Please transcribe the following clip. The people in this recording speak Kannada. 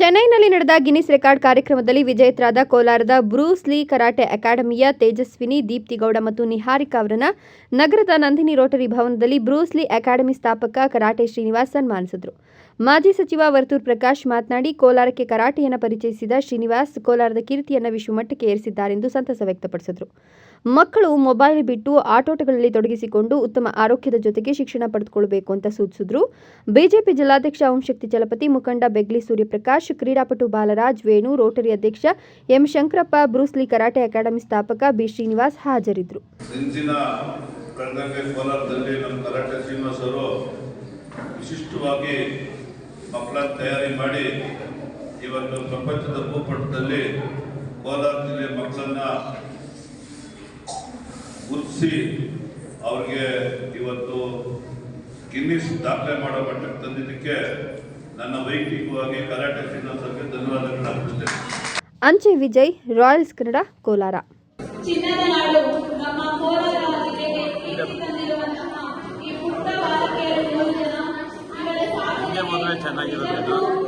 ಚೆನ್ನೈನಲ್ಲಿ ನಡೆದ ಗಿನ್ನಿಸ್ ರೆಕಾರ್ಡ್ ಕಾರ್ಯಕ್ರಮದಲ್ಲಿ ವಿಜೇತರಾದ ಕೋಲಾರದ ಬ್ರೂಸ್ ಲೀ ಕರಾಟೆ ಅಕಾಡೆಮಿಯ ತೇಜಸ್ವಿನಿ ದೀಪ್ತಿಗೌಡ ಮತ್ತು ನಿಹಾರಿಕಾ ಅವರನ್ನ ನಗರದ ನಂದಿನಿ ರೋಟರಿ ಭವನದಲ್ಲಿ ಬ್ರೂಸ್ ಲೀ ಅಕಾಡೆಮಿ ಸ್ಥಾಪಕ ಕರಾಟೆ ಶ್ರೀನಿವಾಸ್ ಸನ್ಮಾನಿಸಿದರು. ಮಾಜಿ ಸಚಿವ ವರ್ತೂರ್ ಪ್ರಕಾಶ್ ಮಾತನಾಡಿ, ಕೋಲಾರಕ್ಕೆ ಕರಾಟೆಯನ್ನು ಪರಿಚಯಿಸಿದ ಶ್ರೀನಿವಾಸ್, ಕೋಲಾರದ ಕೀರ್ತಿಯನ್ನು ವಿಶ್ವಮಟ್ಟಕ್ಕೆ ಏರಿಸಿದ್ದಾರೆಂದು ಸಂತಸ ವ್ಯಕ್ತಪಡಿಸಿದರು. ಮಕ್ಕಳು ಮೊಬೈಲ್ ಬಿಟ್ಟು ಆಟೋಟಗಳಲ್ಲಿ ತೊಡಗಿಸಿಕೊಂಡು ಉತ್ತಮ ಆರೋಗ್ಯದ ಜೊತೆಗೆ ಶಿಕ್ಷಣ ಪಡೆದುಕೊಳ್ಳಬೇಕು ಅಂತ ಸೂಚಿಸಿದ್ರು. ಬಿಜೆಪಿ ಜಿಲ್ಲಾಧ್ಯಕ್ಷ ಓಂಶಕ್ತಿ ಚಲಪತಿ, ಮುಖಂಡ ಬೆಗ್ಲಿ ಸೂರ್ಯಪ್ರಕಾಶ್, ಕ್ರೀಡಾಪಟು ಬಾಲರಾಜ್ ವೇಣು, ರೋಟರಿ ಅಧ್ಯಕ್ಷ M Shankarappa Bruce Lee karate academy ಸ್ಥಾಪಕ ಬಿ ಶ್ರೀನಿವಾಸ್ ಹಾಜರಿದ್ದರು. ವಿಶಿಷ್ಟವಾಗಿ ಮಕ್ಕಳನ್ನ ತಯಾರಿ ಮಾಡಿ ಇವತ್ತು ಪ್ರಪಂಚದ ಭೂಪಟದಲ್ಲಿ ಕೋಲಾರ ಜಿಲ್ಲೆ ಮಕ್ಕಳನ್ನ ಉತ್ಸಿ ಅವ್ರಿಗೆ ಇವತ್ತು ಕಿನ್ನಿಸ್ ದಾಖಲೆ ಮಾಡೋ ಮಟ್ಟಕ್ಕೆ ತಂದಿದ್ದಕ್ಕೆ ನನ್ನ ವೈಯಕ್ತಿಕವಾಗಿ ಕರಾಟೆ ಶ್ರೀನಿವಾಸ್ ಧನ್ಯವಾದಗಳನ್ನು ಧನ್ಯವಾದಗಳನ್ನ ಅರ್ಪಿಸ್ತೇನೆ. ಅಂಚೆ ವಿಜಯ್ ರಾಯಲ್ಸ್ ಕನ್ನಡ ಕೋಲಾರ. ಇವರ